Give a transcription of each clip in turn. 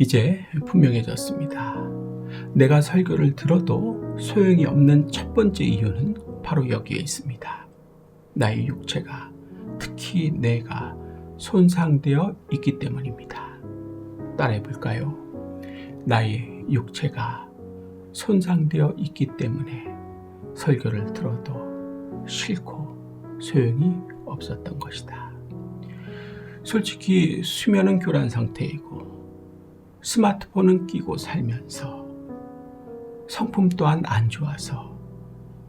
이제 분명해졌습니다. 내가 설교를 들어도 소용이 없는 첫 번째 이유는 바로 여기에 있습니다. 나의 육체가, 특히 내가 손상되어 있기 때문입니다. 따라해 볼까요? 나의 육체가 손상되어 있기 때문에 설교를 들어도 싫고 소용이 없었던 것이다. 솔직히 수면은 교란 상태이고 스마트폰은 끼고 살면서 성품 또한 안 좋아서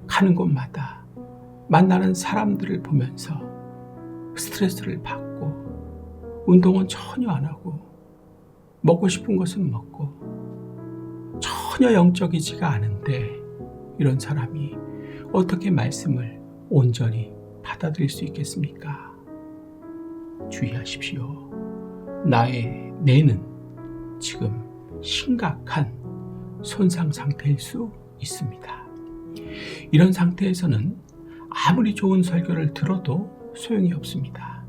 가는 곳마다 만나는 사람들을 보면서 스트레스를 받고 운동은 전혀 안 하고 먹고 싶은 것은 먹고 전혀 영적이지가 않은데 이런 사람이 어떻게 말씀을 온전히 받아들일 수 있겠습니까? 주의하십시오. 나의 뇌는 지금 심각한 손상 상태일 수 있습니다. 이런 상태에서는 아무리 좋은 설교를 들어도 소용이 없습니다.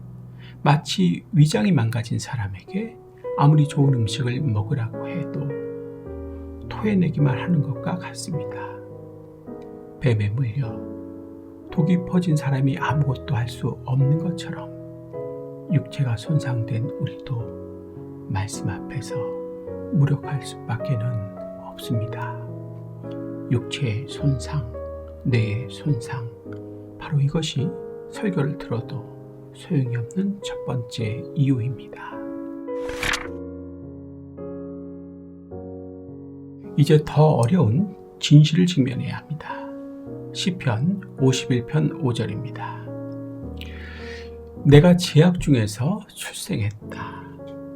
마치 위장이 망가진 사람에게 아무리 좋은 음식을 먹으라고 해도 토해내기만 하는 것과 같습니다. 뱀에 물려 독이 퍼진 사람이 아무것도 할 수 없는 것처럼 육체가 손상된 우리도 말씀 앞에서 무력할 수밖에는 없습니다. 육체의 손상, 뇌의 손상, 바로 이것이 설교를 들어도 소용이 없는 첫 번째 이유입니다. 이제 더 어려운 진실을 직면해야 합니다. 시편 51편 5절입니다. 내가 제약 중에서 출생했다.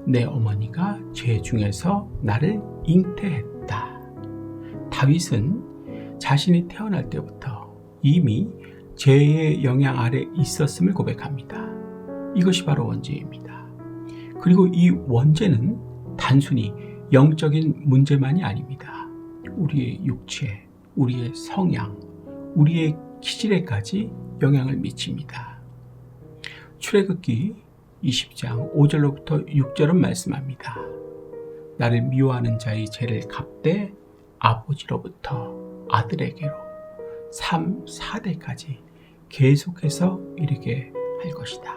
내 어머니가 죄 중에서 나를 잉태했다. 다윗은 자신이 태어날 때부터 이미 죄의 영향 아래 있었음을 고백합니다. 이것이 바로 원죄입니다. 그리고 이 원죄는 단순히 영적인 문제만이 아닙니다. 우리의 육체, 우리의 성향, 우리의 기질에까지 영향을 미칩니다. 출애굽기 20장 5절로부터 6절은 말씀합니다. 나를 미워하는 자의 죄를 갚되 아버지로부터 아들에게로 3, 4대까지 계속해서 이르게 할 것이다.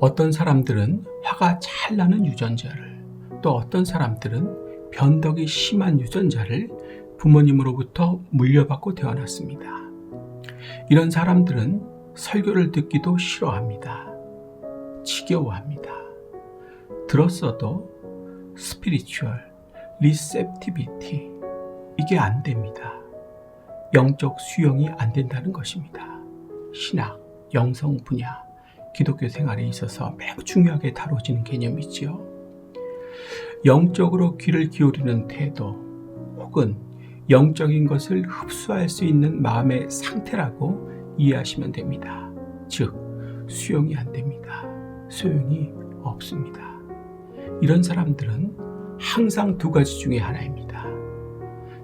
어떤 사람들은 화가 잘 나는 유전자를 또 어떤 사람들은 변덕이 심한 유전자를 부모님으로부터 물려받고 태어났습니다. 이런 사람들은 설교를 듣기도 싫어합니다. 지겨워합니다. 들었어도 스피리추얼, 리셉티비티 이게 안 됩니다. 영적 수용이 안 된다는 것입니다. 신학, 영성 분야, 기독교 생활에 있어서 매우 중요하게 다뤄지는 개념이지요. 영적으로 귀를 기울이는 태도 혹은 영적인 것을 흡수할 수 있는 마음의 상태라고 이해하시면 됩니다. 즉, 수용이 안 됩니다. 소용이 없습니다. 이런 사람들은 항상 두 가지 중에 하나입니다.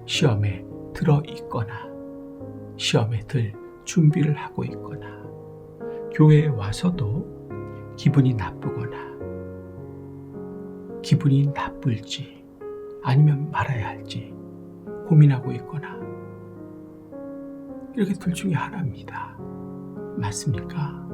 시험에 들어 있거나 시험에 들 준비를 하고 있거나 교회에 와서도 기분이 나쁘거나 기분이 나쁠지 아니면 말아야 할지 고민하고 있거나 이렇게 둘 중에 하나입니다. 맞습니까?